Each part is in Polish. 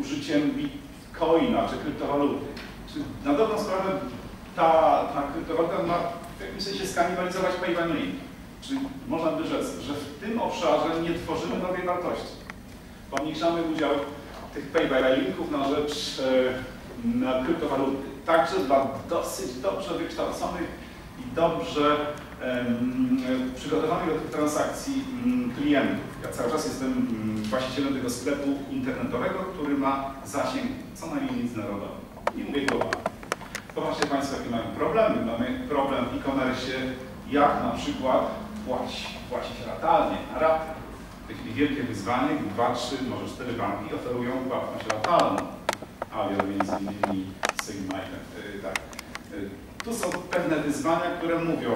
użyciem bitcoina czy kryptowaluty. Czy na dobrą sprawę ta, ta kryptowaluta ma w jakimś sensie skanibalizować payment link. Czyli można by rzec, że w tym obszarze nie tworzymy nowej wartości. Pomniejszamy udział tych payback linków na rzecz e, na kryptowaluty. Także dla dosyć dobrze wykształconych i dobrze em, przygotowanych do tych transakcji mm, klientów. Ja cały czas jestem mm, właścicielem tego sklepu internetowego, który ma zasięg co najmniej międzynarodowy. Nie mówię globalny. Popatrzcie Państwo, jakie mamy problemy. Mamy problem w e-commerce, jak na przykład płacić, płacić ratalnie, na raty. W tej chwili wielkie wyzwanie, dwa, trzy, może cztery banki oferują płatność ratalną. Avio między innymi, Sigma i tak, tak. Tu są pewne wyzwania, które mówią,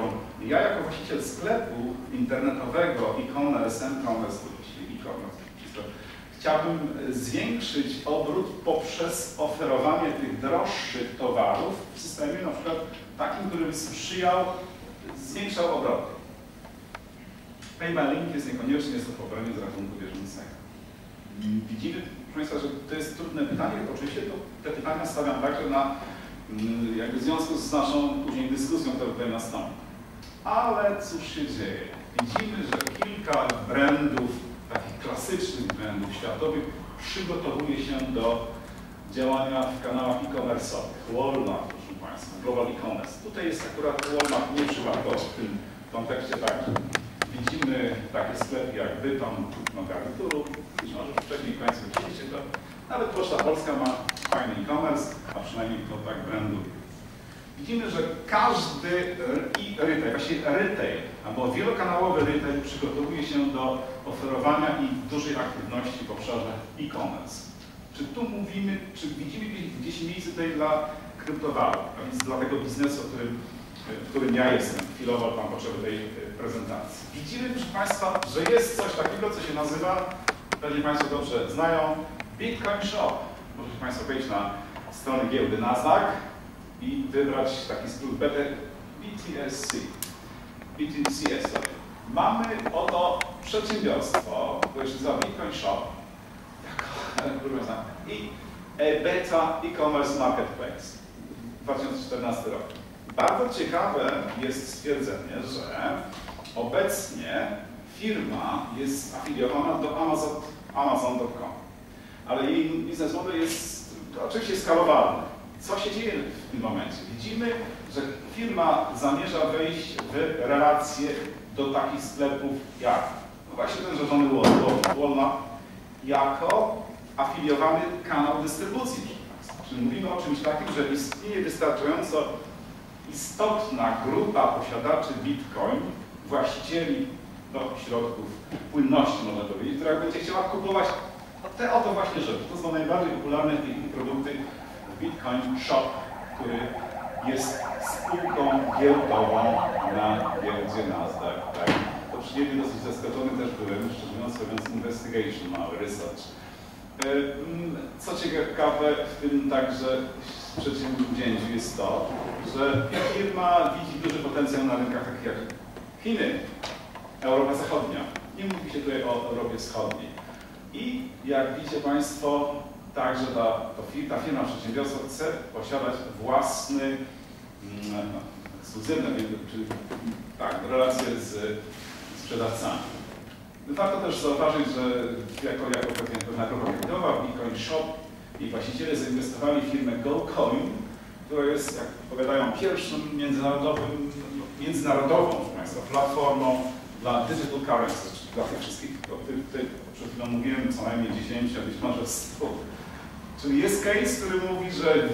ja jako właściciel sklepu internetowego, e-commerce, m-commerce, e-commerce, chciałbym zwiększyć obrót poprzez oferowanie tych droższych towarów w systemie na przykład takim, który sprzyjał, zwiększał obroty. Payment link jest niekoniecznie jest pobranie z rachunku bieżącego. Widzimy, proszę Państwa, że to jest trudne pytanie. Oczywiście to, te pytania stawiam także na, mm, jakby w związku z naszą później dyskusją, która tutaj nastąpi. Ale cóż się dzieje? Widzimy, że kilka brandów, takich klasycznych brandów światowych przygotowuje się do działania w kanałach e-commerce'owych. Walmart, proszę Państwa, Global e-commerce. Tutaj jest akurat Walmart nie przypadkowo w tym kontekście także. Widzimy takie sklepy jak Bytom, no garnituru, być może wcześniej Państwo widzieliście to. Nawet Poczta Polska ma fajny e-commerce, a przynajmniej to tak branduje. Widzimy, że każdy i retail, właściwie retail, albo wielokanałowy retail przygotowuje się do oferowania i dużej aktywności w obszarze e-commerce. Czy tu mówimy, czy widzimy gdzieś miejsce tutaj dla kryptowalut, a więc dla tego biznesu, o którym w którym ja jestem, chwilowo mam potrzeby tej prezentacji. Widzimy, proszę Państwa, że jest coś takiego, co się nazywa, pewnie Państwo dobrze znają, Bitcoin Shop. Możecie Państwo wejść na stronę giełdy Nasdaq i wybrać taki skrót BTSC. BTCS. Mamy oto przedsiębiorstwo, które się nazywa Bitcoin Shop i Beta E-Commerce Marketplace 2014 rok. Bardzo ciekawe jest stwierdzenie, że obecnie firma jest afiliowana do Amazon.com, Amazon ale jej biznes model jest oczywiście skalowalny. Co się dzieje w tym momencie? Widzimy, że firma zamierza wejść w relacje do takich sklepów jak no właśnie ten rzeczony Walmart jako afiliowany kanał dystrybucji. Czyli mówimy o czymś takim, że istnieje wystarczająco istotna grupa posiadaczy Bitcoin, właścicieli no, środków płynności, można powiedzieć, która będzie chciała kupować te oto właśnie rzeczy. To są najbardziej popularne produkty Bitcoin Shop, który jest spółką giełdową na giełdzie Nasdaq. Tak? To przyjemnie dosyć zaskoczony też byłem, szczerze mówiąc, investigation, mały research. E, mm, co ciekawe w tym także przedsięwzięciu jest to, że firma widzi duży potencjał na rynkach takich jak Chiny, Europa Zachodnia. Nie mówi się tutaj o Europie Wschodniej. I jak widzicie Państwo, także ta, ta firma, przedsiębiorstwo chce posiadać własny, mm, no, ekskluzywne, czyli tak, relacje z sprzedawcami. Warto też zauważyć, że jako, jako pewna grupa kapitałowa, Bitcoin Shop i właściciele zainwestowali w firmę GoCoin, która jest, jak powiadają, pierwszym międzynarodowym, międzynarodową Państwa, platformą dla digital currency, czyli dla tych wszystkich, o których tutaj przed chwilą mówiłem, co najmniej 10, a być może 100. Czyli jest case, który mówi, że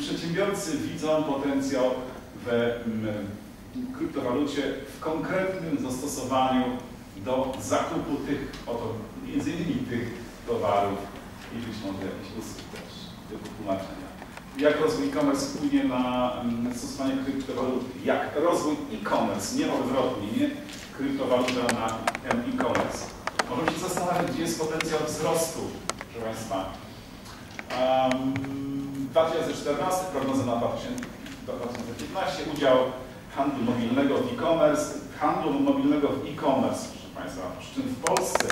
przedsiębiorcy widzą potencjał w kryptowalucie w konkretnym zastosowaniu do zakupu tych, oto między innymi tych towarów i być może jakichś usług też, typu tłumaczenia. Jak rozwój e-commerce wpłynie na mm, stosowanie kryptowalut? Jak rozwój e-commerce, nie odwrotnie, nie kryptowaluta na e-commerce? Możemy się zastanawiać, gdzie jest potencjał wzrostu, proszę Państwa. Um, 2014, prognoza na 2015, udział handlu mobilnego w e-commerce, handlu mobilnego w e-commerce, proszę Państwa, przy czym w Polsce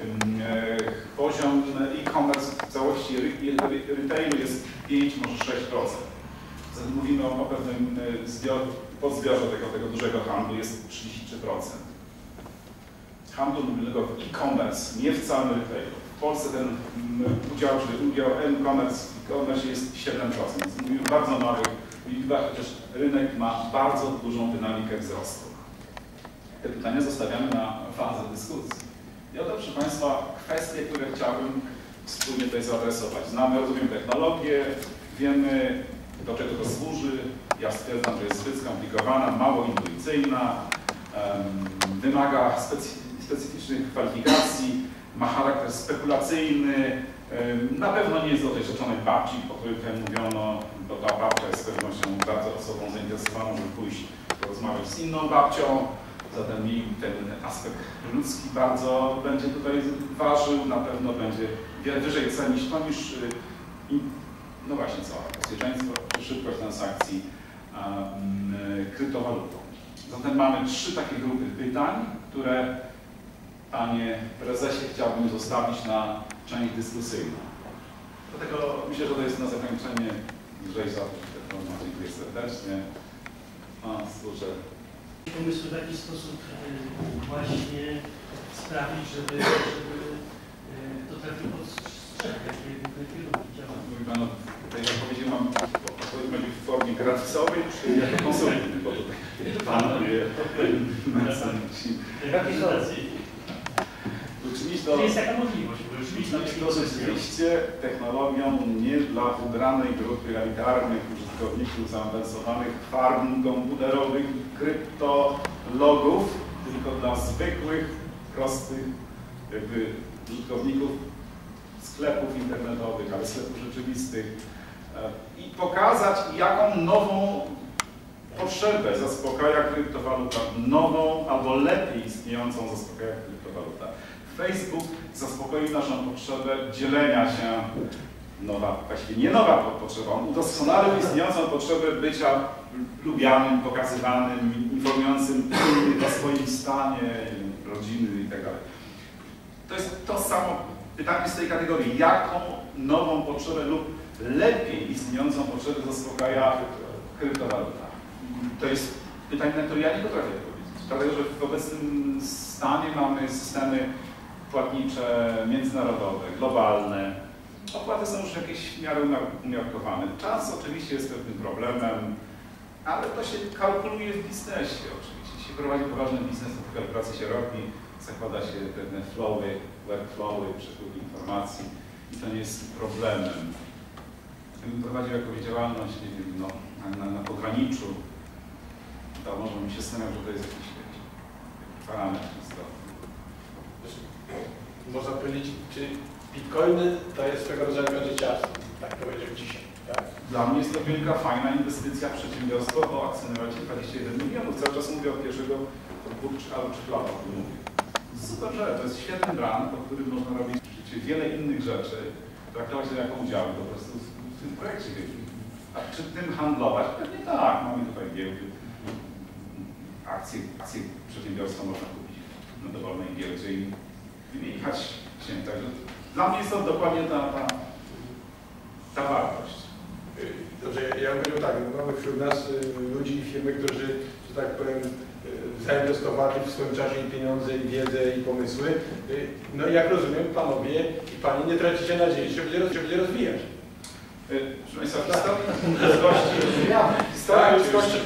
e, Poziom e-commerce w całości retailu jest 5, może 6%. Zatem mówimy o, pewnym e, zbior, podzbiorze tego, tego dużego handlu jest 33%. Handlu mobilnego w e-commerce, nie w całym retailu. W Polsce ten mm, udział, czy udział e-commerce w e-commerce jest 7%, więc mówimy o bardzo małych liczbach, chociaż rynek ma bardzo dużą dynamikę wzrostu. Te pytania zostawiamy na fazę dyskusji. I oto, proszę Państwa, kwestie, które chciałbym wspólnie tutaj zaadresować. Znamy, rozumiem technologię, wiemy, do czego to służy. Ja stwierdzam, że jest zbyt skomplikowana, mało intuicyjna, wymaga specy- specyficznych kwalifikacji, ma charakter spekulacyjny, na pewno nie jest do tej rzeczonej babci, o której tutaj mówiono, bo ta babcia jest z pewnością bardzo osobą zainteresowaną, żeby pójść porozmawiać z inną babcią, zatem ten aspekt ludzki bardzo będzie tutaj ważył, na pewno będzie wyżej cenić to niż y, no właśnie co, bezpieczeństwo szybkość transakcji um, kryptowalutą. Zatem mamy trzy takie grupy pytań, które Panie Prezesie chciałbym zostawić na część dyskusyjną. Dlatego myślę, że to jest na zakończenie Grzejza. Dziękuję serdecznie. A, słyszę. pomysły w jaki sposób e, właśnie sprawić, żeby, żeby e, to trafiło pod strzech takiej kierunki. Mówi Pan, tej odpowiedzi mam odpowiedź będzie w formie gratisowej, czy jako konsultant, bo tutaj Panowie mecenaci. Czy jest taka możliwość? Rzeczywiście rzeczywiście technologią nie dla wybranej grupy elitarnych użytkowników zaawansowanych farm komputerowych, kryptologów, tylko dla zwykłych, prostych jakby użytkowników sklepów internetowych, ale sklepów rzeczywistych e, i pokazać, jaką nową potrzebę zaspokaja kryptowaluta, nową albo lepiej istniejącą zaspokaja kryptowaluta. Facebook zaspokoił naszą potrzebę dzielenia się, nowa, właściwie nie nowa po- potrzeba, on udoskonalił istniejącą potrzebę bycia lubianym, pokazywanym, informującym o swoim stanie, rodziny itd. To jest to samo pytanie z tej kategorii. Jaką nową potrzebę lub lepiej istniejącą potrzebę zaspokaja kryptowaluta? To jest pytanie, na które ja nie potrafię odpowiedzieć. Dlatego, że w obecnym stanie mamy systemy płatnicze międzynarodowe, globalne. Opłaty są już jakieś w miarę umia- umiarkowane. Czas oczywiście jest pewnym problemem, ale to się kalkuluje w biznesie oczywiście. Jeśli prowadzi poważny biznes, to te kalkulacje się robi, zakłada się pewne flowy, workflowy, przepływ informacji i to nie jest problemem. Gdybym prowadził jakąś działalność, nie wiem, no, na, na, na pograniczu, to może bym się zastanawiał, że to jest jakiś wiecie, parametr. Można powiedzieć, czy bitcoiny to jest swego rodzaju życiarstwo, tak powiedział dzisiaj. Tak? Dla mnie jest to wielka, fajna inwestycja w przedsiębiorstwo o akcjonariacie 21 milionów. Cały czas mówię od pierwszego od dwóch czy albo lat o mówię. Super, że to jest świetny brand, po którym można robić w wiele innych rzeczy, traktować to jako udziały po prostu w, tym projekcie. A czy tym handlować? Pewnie tak. Mamy tutaj giełdy. Akcje, akcje przedsiębiorstwa można kupić na dowolnej giełdzie wymieniać się. Także dla mnie jest to dokładnie ta, ta, ta wartość. Dobrze, ja bym powiedział tak, mamy wśród nas y, ludzi i firmy, którzy, że tak powiem, y, zainwestowali w swoim czasie i pieniądze, i wiedzę, i pomysły. Y, No i jak rozumiem, panowie i pani nie tracicie nadziei, że będzie, że będzie rozwijać. Proszę Państwa, historia ludzkości, historia ludzkości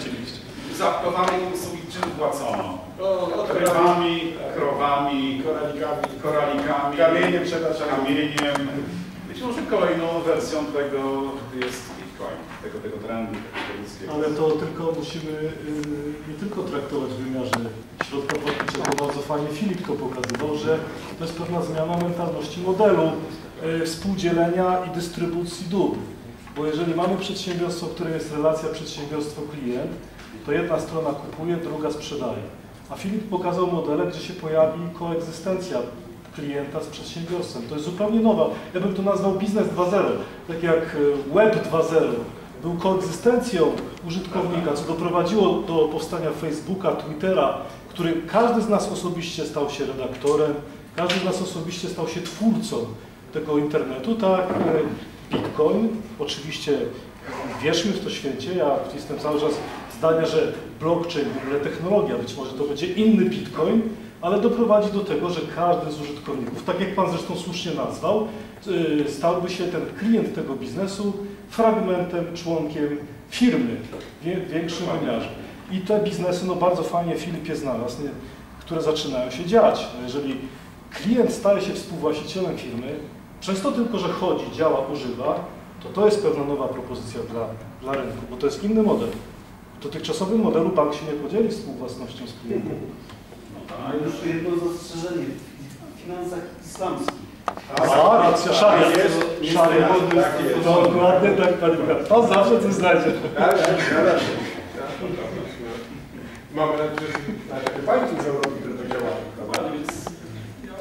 zaapkowanej usługi czym płacono? To Krowami, krowami, koralikami, koralikami, kamieniem, przepraszam. kamieniem. Być może kolejną wersją tego jest Bitcoin, tego, tego trendu tego. Ale to tylko musimy y, nie tylko traktować w wymiarze środka płatniczego. Bardzo fajnie Filip to pokazywał, że to jest pewna zmiana mentalności modelu y, współdzielenia i dystrybucji dóbr. Bo jeżeli mamy przedsiębiorstwo, które jest relacja przedsiębiorstwo-klient, to jedna strona kupuje, druga sprzedaje. A Filip pokazał modele, gdzie się pojawi koegzystencja klienta z przedsiębiorstwem. To jest zupełnie nowa. Ja bym to nazwał biznes 2.0. Tak jak y, web 2.0 był koegzystencją użytkownika, co doprowadziło do powstania Facebooka, Twittera, w którym każdy z nas osobiście stał się redaktorem, każdy z nas osobiście stał się twórcą tego internetu, tak? e, Bitcoin, oczywiście wierzmy w to święcie, ja jestem cały czas zdania, że blockchain, w ogóle technologia, być może to będzie inny Bitcoin, ale doprowadzi do tego, że każdy z użytkowników, tak jak Pan zresztą słusznie nazwał, y, stałby się ten klient tego biznesu fragmentem, członkiem firmy w większym wymiarze. I te biznesy, no bardzo fajnie Filip je znalazł, nie, które zaczynają się dziać. No jeżeli klient staje się współwłaścicielem firmy, przez to tylko, że chodzi, działa, używa, to to jest pewna nowa propozycja dla, dla rynku, bo to jest inny model. W dotychczasowym modelu bank się nie podzieli współwłasnością z klientem. A już jedno zastrzeżenie. W finansach islamskich. A, racja, szaria. jest, Szaria. tak. Dokładnie tak, panie Łukasz. Pan zawsze coś znajdzie. Tak, tak, zgadza się. Mamy nadzieję, że państwo z Europy, które to działają. Dokładnie, więc No,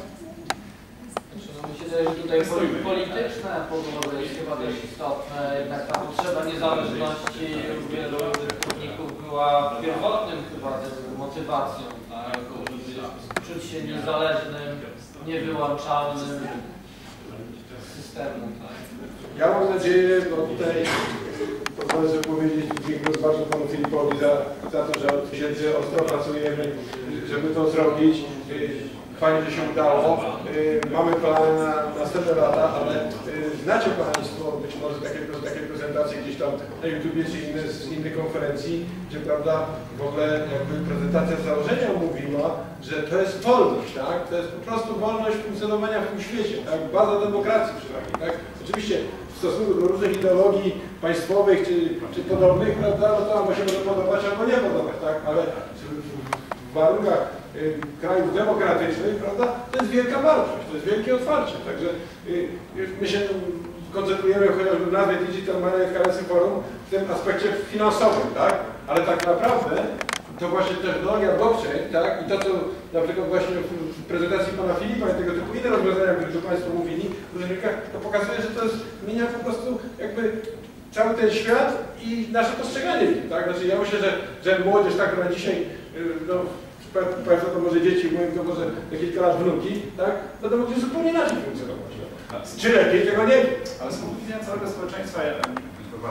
Mi się wydaje, że tutaj poli- polityczne podłoże jest chyba dość istotne. Jednak ta potrzeba niezależności wielu użytkowników była pierwotnym chyba motywacją, tak? Czuć się niezależnym, niewyłączalnym systemu, tak? Ja mam nadzieję, no tutaj pozwolę sobie powiedzieć, dziękuję bardzo panu Filipowi za, za to, że od miesięcy ostro pracujemy, żeby to zrobić. Fajnie, że się udało. Y, Mamy plany na następne lata, ale y, znacie Państwo być może takie, takie prezentacje gdzieś tam na YouTubie czy inne, z innych konferencji, gdzie prawda w ogóle jakby prezentacja założenia mówiła, że to jest wolność, tak? To jest po prostu wolność funkcjonowania w tym świecie, tak? Baza demokracji przynajmniej, tak? Oczywiście w stosunku do różnych ideologii państwowych czy, czy podobnych, prawda, no to się może podobać albo nie podobać, tak? Ale w- warunkach krajów demokratycznych, prawda, to jest wielka wartość, to jest wielkie otwarcie. Także y, y, my się koncentrujemy chociażby w nazwie Digital Money Currency Forum w tym aspekcie finansowym, tak? Ale tak naprawdę to właśnie technologia blockchain, tak? I to, co na przykład właśnie w prezentacji pana Filipa i tego typu inne rozwiązania, o których tu Państwo mówili to pokazuje, że to zmienia po prostu jakby cały ten świat i nasze postrzeganie w nim, tak? Znaczy ja myślę, że, że młodzież, tak, która dzisiaj, y, no, Państwo to może dzieci, moim to może za kilka lat wnuki, tak? Będą mogli zupełnie inaczej funkcjonować. Czy lepiej, tego nie wiem. Ale z punktu widzenia całego społeczeństwa, ja chyba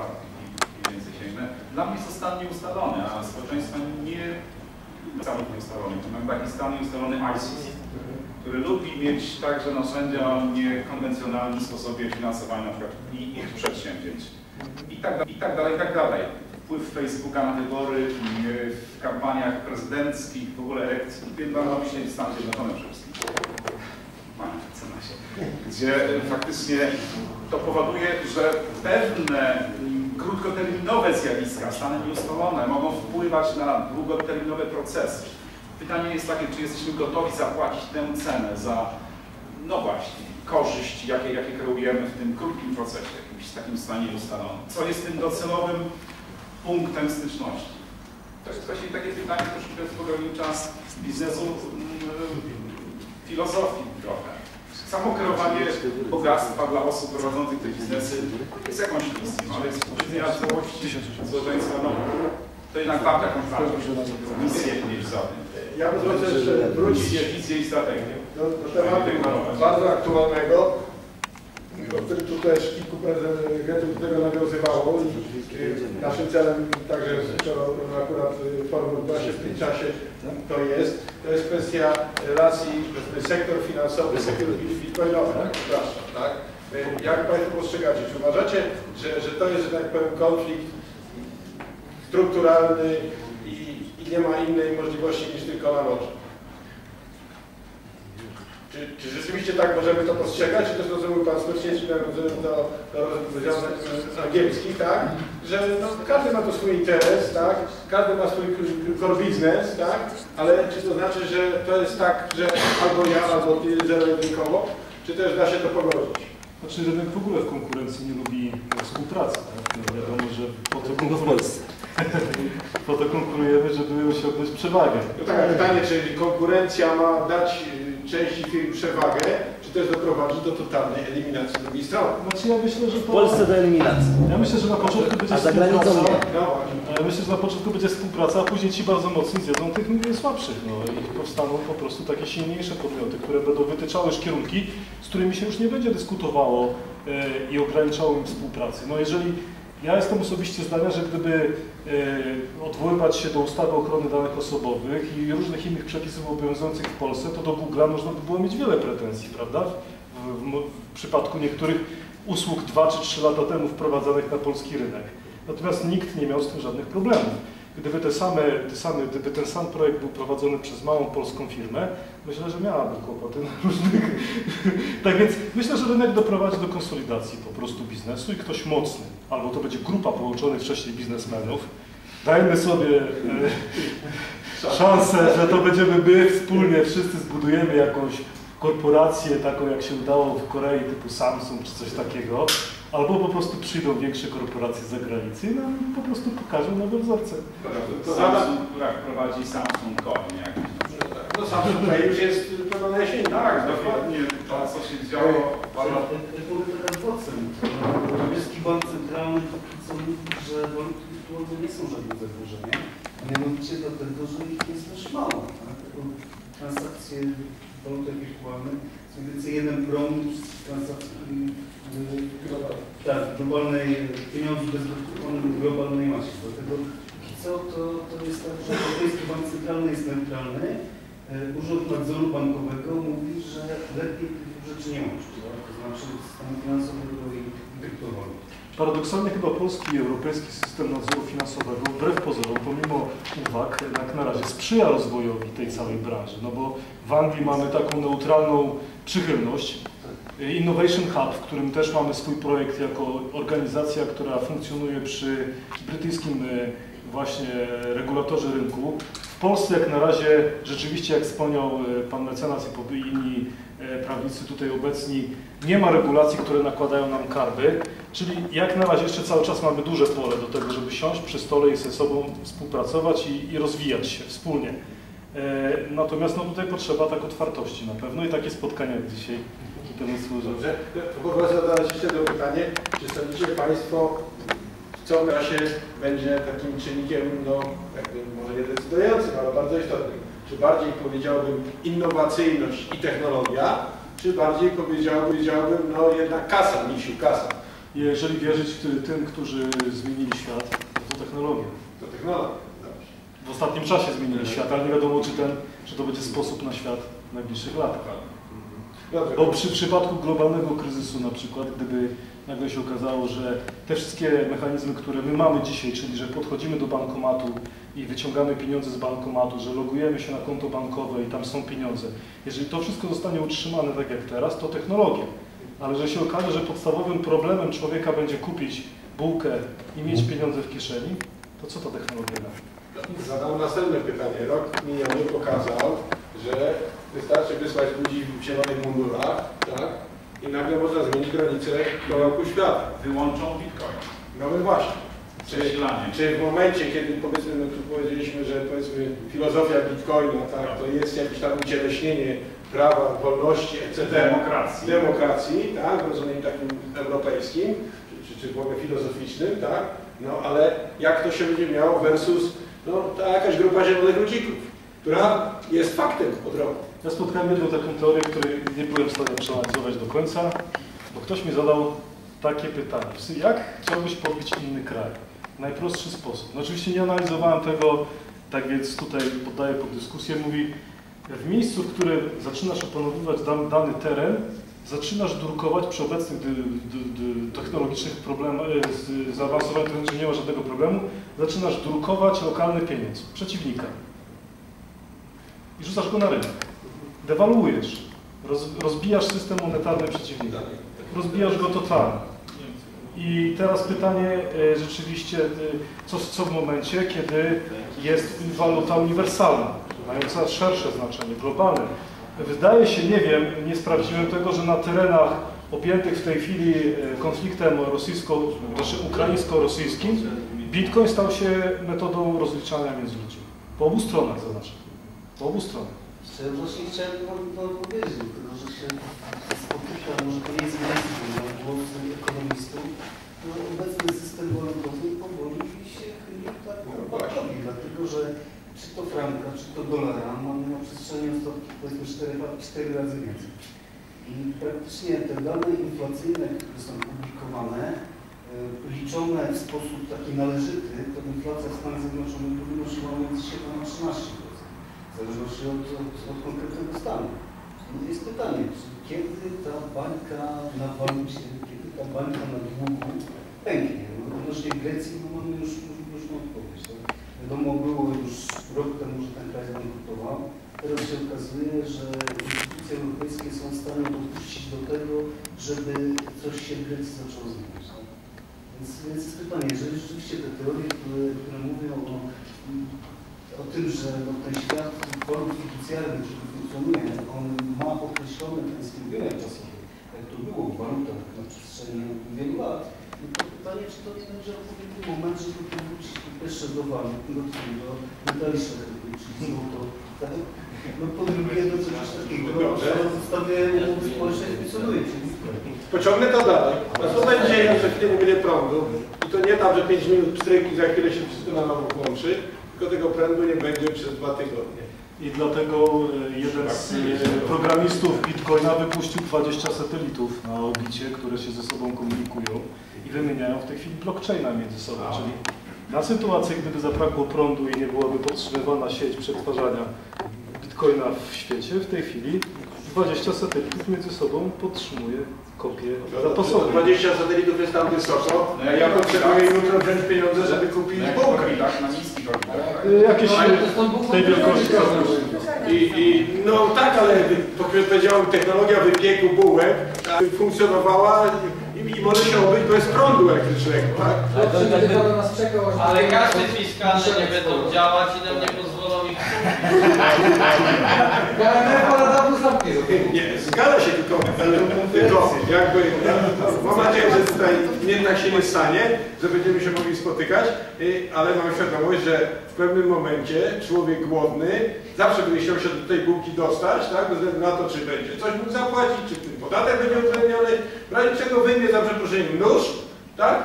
mniej więcej sięgnę, dla mnie jest to stan nieustalony, a społeczeństwa nie cały nieustalony. Mamy taki stan nieustalony ISIS, który lubi mieć także narzędzia o niekonwencjonalnym sposobie finansowania na przykład i ich przedsięwzięć. I tak, da- I tak dalej, i tak dalej. Wpływ Facebooka na wybory, w kampaniach prezydenckich, w ogóle elekcji, chyba robi się w Stanach Zjednoczonych wszystkim gdzie faktycznie to powoduje, że pewne krótkoterminowe zjawiska, stany nieustalone, mogą wpływać na długoterminowe procesy. Pytanie jest takie, czy jesteśmy gotowi zapłacić tę cenę za, no właśnie, korzyść, jakie, jakie kreujemy w tym krótkim procesie, jakimś takim stanie ustalonym. Co jest tym docelowym punktem styczności? To jest właśnie takie pytanie, troszeczkę w ogromny czas biznesu, mm, filozofii trochę. Samo kreowanie bogactwa dla osób prowadzących te biznesy jest jakąś misją, ale z punktu widzenia całości społeczeństwa, no, to jednak mam jakąś wartość, misję mieć za tym. Ja bym zwrócił jeszcze wrócić Wizję, wizję i strategię. do, do tematu bardzo aktualnego, o którym tu też kilku prezentów do tego nawiązywało i y, naszym celem, także skoro akurat forum się w tym czasie, to jest, to jest kwestia relacji sektor finansowy, sektor bitcoinowy, tak? Przepraszam, tak? Jak Państwo postrzegacie? Czy uważacie, że, że to jest, że tak powiem, konflikt strukturalny i, i nie ma innej możliwości niż tylko na morze? Czy, czy rzeczywiście tak możemy to postrzegać, czy też rozumiał Pan czy nawiązując do, do rozwiązań angielskich, tak? Że no, każdy ma tu swój interes, tak? Każdy ma swój core business, tak? Ale czy to znaczy, że to jest tak, że albo ja, albo ty zero-jedynkowo, czy też da się to pogodzić? Znaczy rynek w ogóle w konkurencji nie lubi współpracy. Tak? No wiadomo, że po to, konkurujemy, po to konkurujemy, żeby osiągnąć przewagę. No tak, a pytanie, czy konkurencja ma dać, części firm przewagę, czy też doprowadzi do totalnej eliminacji drugiej strony. Znaczy ja myślę, że W to... Polsce do eliminacji. Ja myślę, że na początku będzie A za granicą współpraca. nie. No. Ja myślę, że na początku będzie współpraca, a później ci bardzo mocni zjedzą tych słabszych. No i powstaną po prostu takie silniejsze podmioty, które będą wytyczały już kierunki, z którymi się już nie będzie dyskutowało e, i ograniczało im współpracy. No jeżeli ja jestem osobiście zdania, że gdyby e, odwoływać się do ustawy ochrony danych osobowych i różnych innych przepisów obowiązujących w Polsce, to do Google'a można by było mieć wiele pretensji, prawda? W, w, w przypadku niektórych usług 2 czy 3 lata temu wprowadzanych na polski rynek. Natomiast nikt nie miał z tym żadnych problemów. Gdyby, te same, te same, gdyby ten sam projekt był prowadzony przez małą polską firmę, myślę, że miałaby kłopoty na różnych... tak więc myślę, że rynek doprowadzi do konsolidacji po prostu biznesu i ktoś mocny, albo to będzie grupa połączonych wcześniej biznesmenów, dajmy sobie e, szansę, że to będziemy my wspólnie, wszyscy zbudujemy jakąś korporację taką, jak się udało w Korei, typu Samsung czy coś takiego, albo po prostu przyjdą większe korporacje z zagranicy i nam po prostu pokażą nowe wzorce. To Samsung, jak prowadzi Samsung Coin. No Samsung tutaj już jest pełna jesień. Tak, dokładnie to, co się działo parę lat tak. Europejski Bank Centralny mówi, że waluty wirtualne nie są żadnym zagrożeniem. Mianowicie dlatego, że ich jest też mało. Tak? Tylko Transakcje w walutach wirtualnych są więcej jeden promil transakcji tak, globalnej, pieniądzu bezgotówkowych w globalnej masie. Dlatego póki co to, to jest tak, że Europejski Bank Centralny jest neutralny. E, Urząd Nadzoru Bankowego mówi, że lepiej tych rzeczy nie łączyć, to znaczy stanu finansowego i kryptowalut. Paradoksalnie chyba polski i europejski system nadzoru finansowego, wbrew pozorom, pomimo uwag, jak na razie sprzyja rozwojowi tej całej branży. No bo w Anglii mamy taką neutralną przychylność. Innovation Hub, w którym też mamy swój projekt jako organizacja, która funkcjonuje przy brytyjskim e, właśnie regulatorze rynku. Polsce jak na razie rzeczywiście, jak wspomniał e, pan mecenas i inni e, prawnicy tutaj obecni, nie ma regulacji, które nakładają nam karby, czyli jak na razie jeszcze cały czas mamy duże pole do tego, żeby siąść przy stole i ze sobą współpracować i, i rozwijać się wspólnie. E, Natomiast no, tutaj potrzeba tak otwartości na pewno i takie spotkania jak dzisiaj temu służą. Dobrze. To zadać jeszcze jedno pytanie. Czy sądzicie Państwo, co w razie będzie takim czynnikiem, no jakby może nie decydującym, ale bardzo istotnym? Czy bardziej powiedziałbym innowacyjność i technologia, czy bardziej powiedziałbym, powiedziałbym no jednak kasa, misiu, kasa? Jeżeli wierzyć ty- tym, którzy zmienili świat, to technologia. To technologia. Dobrze. W ostatnim czasie zmienili świat, ale nie wiadomo, czy, ten, czy to będzie sposób na świat w najbliższych latach. Bo przy przypadku globalnego kryzysu na przykład, gdyby nagle się okazało, że te wszystkie mechanizmy, które my mamy dzisiaj, czyli że podchodzimy do bankomatu i wyciągamy pieniądze z bankomatu, że logujemy się na konto bankowe i tam są pieniądze, jeżeli to wszystko zostanie utrzymane tak jak teraz, to technologia. Ale że się okaże, że podstawowym problemem człowieka będzie kupić bułkę i mieć pieniądze w kieszeni, to co ta technologia da? Zadam następne pytanie. Rok miniony pokazał, że wystarczy wysłać ludzi w zielonych mundurach, tak? I nagle można zmienić granice kawałku świata. wyłączą Bitcoin. No właśnie. Czy, czy w momencie, kiedy powiedzmy, no tu powiedzieliśmy, że powiedzmy filozofia Bitcoina, tak, to jest jakieś tam ucieleśnienie prawa, wolności, etc. Demokracji. Demokracji, tak, w rozumieniu takim europejskim, czy, czy, czy w ogóle filozoficznym, tak, no ale jak to się będzie miało versus no, ta jakaś grupa zielonych ludzików, która jest faktem od roku. Ja spotkałem jedną taką teorię, której nie byłem w stanie przeanalizować do końca, bo ktoś mi zadał takie pytanie. Jak chciałbyś podbić inny kraj? Najprostszy sposób. No oczywiście nie analizowałem tego, tak więc tutaj poddaję pod dyskusję. Mówi, w miejscu, w którym zaczynasz opanowywać dan, dany teren, zaczynasz drukować przy obecnych technologicznych problemach, e, zaawansowanych technologicznie nie ma żadnego problemu, zaczynasz drukować lokalny pieniądz przeciwnika i rzucasz go na rynek. Dewaluujesz, roz, rozbijasz system monetarny przeciwnika. Rozbijasz go totalnie. I teraz pytanie e, rzeczywiście, e, co, co w momencie, kiedy jest waluta uniwersalna, mająca szersze znaczenie, globalne. Wydaje się, nie wiem, nie sprawdziłem tego, że na terenach objętych w tej chwili e, konfliktem rosyjsko, znaczy ukraińsko-rosyjskim, Bitcoin stał się metodą rozliczania między ludźmi. Po obu stronach zaznaczam. Po obu stronach. Ja właśnie chciałem to powiedzieć, dlatego że się spotykam, może to nie jest ale głosy ekonomistów, no obecny system walutowy powoli się chyli tak upadkowi, dlatego że czy to franka, czy to dolara mamy na przestrzeni ostatnich powiedzmy 4, 4 razy więcej. I praktycznie te dane inflacyjne, które są publikowane, e, liczone w sposób taki należyty, to inflacja w Stanach Zjednoczonych wynosiła między 7 a 13%. W zależności od, od, konkretnego stanu. No jest pytanie, kiedy ta bańka na walucie, kiedy ta bańka na długu pęknie? No, odnośnie Grecji no, mamy już, już, odpowiedź. Tak? Wiadomo było już rok temu, że ten kraj bankrutował. Teraz się okazuje, że instytucje europejskie są w stanie dopuścić do tego, żeby coś się w Grecji zaczęło zmieniać. Tak? Więc, więc pytanie, jeżeli rzeczywiście te teorie, które, które mówią o, o tym, że no, ten świat form fiducjarnych, który funkcjonuje, on ma określone tęsknienie czasowe, jak to było w walutach na przestrzeni wielu lat, no to pytanie, czy to nie będzie odpowiedni moment, żeby powrócić po pierwsze do walut, do tego metali szlachetnych, czyli złoto, tak? No po drugie do czegoś takiego, w podstawie umowy społecznej funkcjonuje, Pociągnę to dalej. A co będzie, jak chwilę nie będzie prądu? I to nie tam, że 5 minut pstryk i za chwilę się wszystko na nowo włączy, tylko tego prądu nie będzie przez dwa tygodnie. I dlatego e, jeden z e, programistów Bitcoina wypuścił 20 satelitów na orbicie, które się ze sobą komunikują i wymieniają w tej chwili blockchaina między sobą. Czyli na sytuację, gdyby zabrakło prądu i nie byłaby podtrzymywana sieć przetwarzania Bitcoina w świecie, w tej chwili 20 satelitów między sobą podtrzymuje kopie zapasowe. 20 satelitów jest tam wysoko, a ja potrzebuję jutro wziąć pieniądze, żeby kupić Jak bułkę. tak, na niskich orbitach. E, Jakieś tej wielkości. I, I no tak, ale to powiedziałem, technologia wypieku bułek tak, funkcjonowała i, i może się obyć bez prądu elektrycznego, tak? Ale karty fiskalne nie będą działać i nam nie pozwolą ich zgadza się tylko, tylko jakby mam nadzieję, że tutaj jednak się nie stanie, że będziemy się mogli spotykać, y, ale mam świadomość, że w pewnym momencie człowiek głodny zawsze będzie chciał się do tej bułki dostać, tak, bez względu na to, czy będzie coś mógł zapłacić, czy ten podatek będzie uwzględniony, w razie czego wyjmie za przeproszeniem nóż, tak,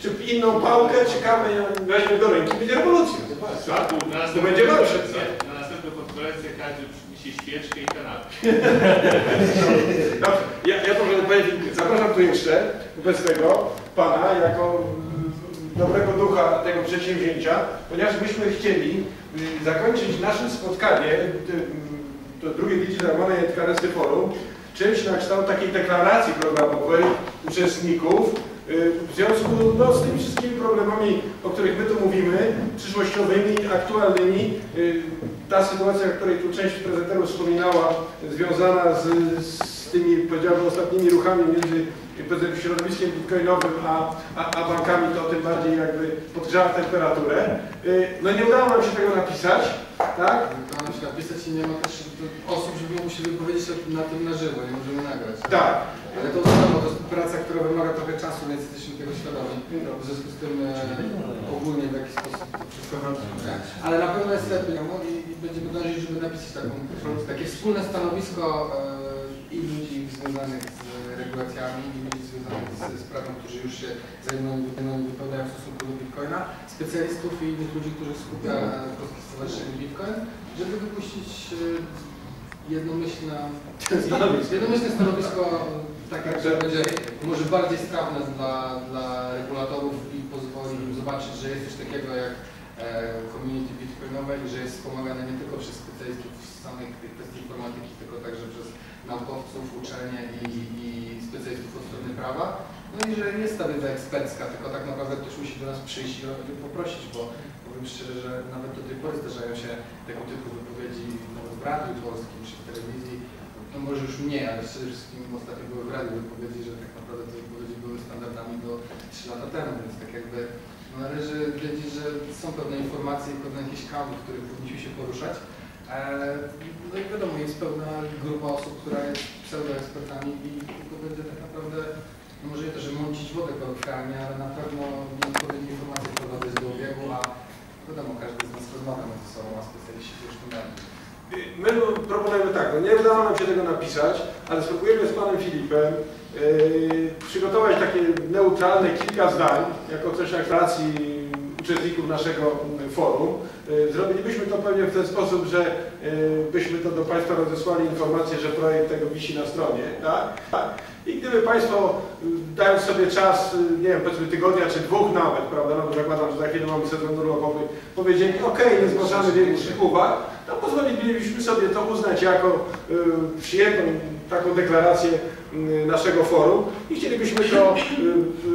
czy inną pałkę, czy kamień weźmie do ręki, będzie rewolucja. Tak? To będzie lepsze. tak? Na następną konferencję każdy przyniesie świeczkę i kanapę. Dobrze, ja, ja to będę powiedzieć, zapraszam tu jeszcze obecnego pana jako mm, dobrego ducha tego przedsięwzięcia, ponieważ myśmy chcieli y, zakończyć nasze spotkanie, y, y, to drugie digitalowane Etkaresy Forum, czymś na kształt takiej deklaracji programowej uczestników w związku no, z tymi wszystkimi problemami, o których my tu mówimy, przyszłościowymi, aktualnymi. y, Ta sytuacja, o której tu część prezenterów wspominała, związana z, z tymi, powiedziałbym, ostatnimi ruchami między środowiskiem bitcoinowym a, a, a bankami, to tym bardziej jakby podgrzała temperaturę. Y, No nie udało nam się tego napisać, tak? Udało nam się napisać i nie ma też osób, żeby mogły się wypowiedzieć na tym na żywo, nie możemy nagrać. Tak. Ale to wiadomo, to jest praca, która wymaga trochę czasu, więc jesteśmy tego świadomi. W związku z tym e, ogólnie w jakiś sposób to wszystko robimy. Ale na pewno jest lepiej no, i, i będziemy dążyć, żeby napisać taką, takie wspólne stanowisko e, i ludzi związanych z regulacjami, i ludzi związanych z sprawą, którzy już się zajmują wypełniają w stosunku do Bitcoina, specjalistów i innych ludzi, których skupia Polskie Stowarzyszenie Bitcoin, żeby wypuścić e, jednomyślne stanowisko, jednomyślne stanowisko takie, które będzie może bardziej strawne dla, dla regulatorów i pozwoli im zobaczyć, że jest coś takiego jak e, community bitcoinowe i że jest wspomagane nie tylko przez specjalistów z samej tej kwestii informatyki, tylko także przez naukowców, uczelnie i, i specjalistów od strony prawa. No i że nie jest ta wiedza ekspercka, tylko tak naprawdę ktoś musi do nas przyjść i poprosić, bo powiem szczerze, że nawet do tej pory zdarzają się tego typu wypowiedzi nawet w radiu polskim czy w telewizji. No może już nie, ale przede wszystkim ostatnio były w radiu wypowiedzi, że tak naprawdę te wypowiedzi były standardami do 3 lata temu, więc tak jakby no należy wiedzieć, że są pewne informacje i pewne jakieś kamy, w których powinniśmy się poruszać. Eee, No i wiadomo, jest pewna grupa osób, która jest pseudoekspertami i tylko będzie tak naprawdę, no może nie to, że mącić wodę kolokwialnie, ale na pewno nieodpowiednie informacje wprowadzać do obiegu, a wiadomo, każdy z nas rozmawia między sobą, a specjaliści już będą. My proponujemy no nie udało nam się tego napisać, ale spróbujemy z panem Filipem yy, przygotować takie neutralne kilka zdań, jako coś jak uczestników naszego forum. Yy, Zrobilibyśmy to pewnie w ten sposób, że yy, byśmy to do Państwa rozesłali informację, że projekt tego wisi na stronie, tak? tak. I gdyby Państwo, y, dając sobie czas, y, nie wiem, powiedzmy tygodnia czy dwóch nawet, prawda, no bo zakładam, że za chwilę mamy sezon urlopowy, powiedzieli, ok, nie zgłaszamy większych uwag, to pozwolilibyśmy sobie to uznać jako y, przyjętą taką deklarację y, naszego forum i chcielibyśmy to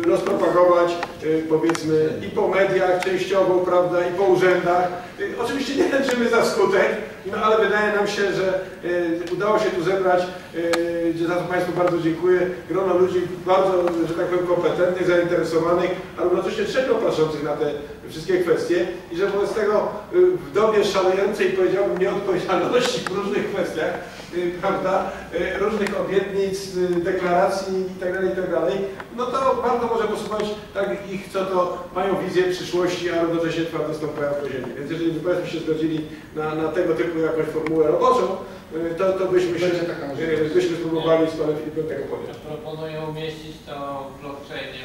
y, rozpropagować, y, powiedzmy, i po mediach częściowo, prawda, i po urzędach. Y, Oczywiście nie lęczymy za skutek, no ale wydaje nam się, że y, udało się tu zebrać, y, za to Państwu bardzo dziękuję, grono ludzi bardzo, że tak powiem, kompetentnych, zainteresowanych, a równocześnie trzeźwo patrzących na te wszystkie kwestie i że wobec tego y, w dobie szalejącej, powiedziałbym, nieodpowiedzialności w różnych kwestiach, y, prawda, y, różnych obietnic, y, deklaracji itd., itd., no to warto może posłuchać tak ich, co to mają wizję przyszłości, a równocześnie twardo stąpają po ziemi. Więc jeżeli by Państwo się zgodzili na, na tego typu jakąś formułę roboczą, y, to, to byśmy się, y, byśmy spróbowali z Panem Filipem tego powiedzieć. Proponuję umieścić to w blockchainie,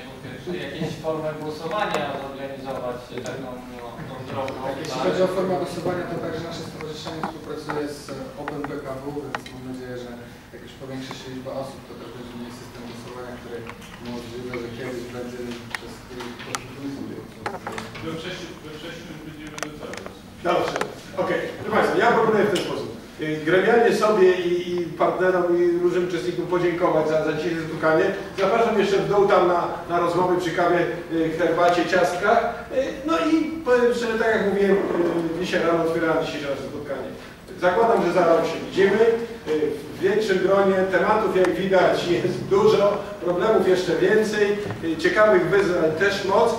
pierwsze jakieś formę głosowania zorganizować taką no, tą drogą. Jeśli tak. chodzi o formę głosowania, to także nasze stowarzyszenie współpracuje z OpenBKW, więc mam nadzieję, że jak już powiększy się liczba osób, to też będzie mieć system głosowania, który możliwe, że kiedyś będzie przez wrześniu, we wrześniu będziemy gotowi. Dobrze, okej. Proszę Państwa, ja proponuję w ten sposób. Y, Gremialnie sobie i, i partnerom i różnym uczestnikom podziękować za, za dzisiejsze spotkanie. Zapraszam jeszcze w dół tam na, na rozmowy przy kawie, y, herbacie, ciastkach. Y, No i powiem szczerze, tak jak mówiłem, dzisiaj rano otwierałem dzisiejsze spotkanie. Zakładam, że za rok się widzimy. W większym gronie tematów, jak widać, jest dużo, problemów jeszcze więcej, ciekawych wyzwań też moc.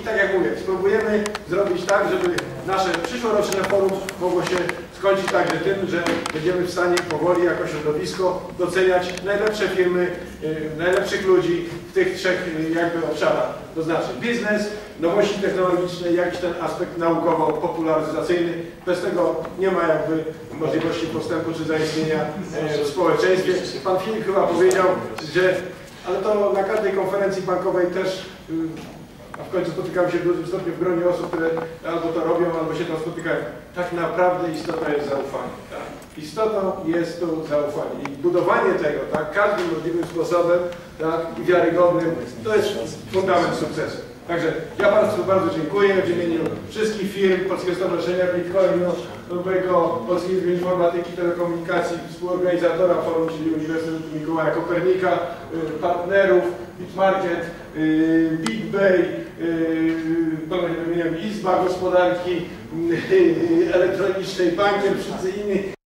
I tak jak mówię, spróbujemy zrobić tak, żeby nasze przyszłoroczne forum mogło się skończyć także tym, że będziemy w stanie powoli jako środowisko doceniać najlepsze firmy, y, najlepszych ludzi w tych trzech y, jakby obszarach. To znaczy biznes, nowości technologiczne, jakiś ten aspekt naukowo-popularyzacyjny. Bez tego nie ma jakby możliwości postępu czy zaistnienia e, w społeczeństwie. Pan Filip chyba powiedział, że ale to na każdej konferencji bankowej też y, a w końcu spotykamy się w dużym stopniu w gronie osób, które albo to robią, albo się tam spotykają. Tak naprawdę istota jest zaufanie. Tak? Istotą jest tu zaufanie. I budowanie tego, tak, każdym możliwym sposobem, tak, i wiarygodnym, to jest fundament sukcesu. Także ja Państwu bardzo dziękuję w imieniu wszystkich firm Polskiego Stowarzyszenia Bitcoinu, nowego Polskiej Izby Informatyki Telekomunikacji, współorganizatora forum, czyli Uniwersytetu Mikołaja Kopernika, y, partnerów, Bitmarket, y, BitBay, y, kogo nie wymieniam, Izba Gospodarki y, Elektronicznej, Bankier, wszyscy inni.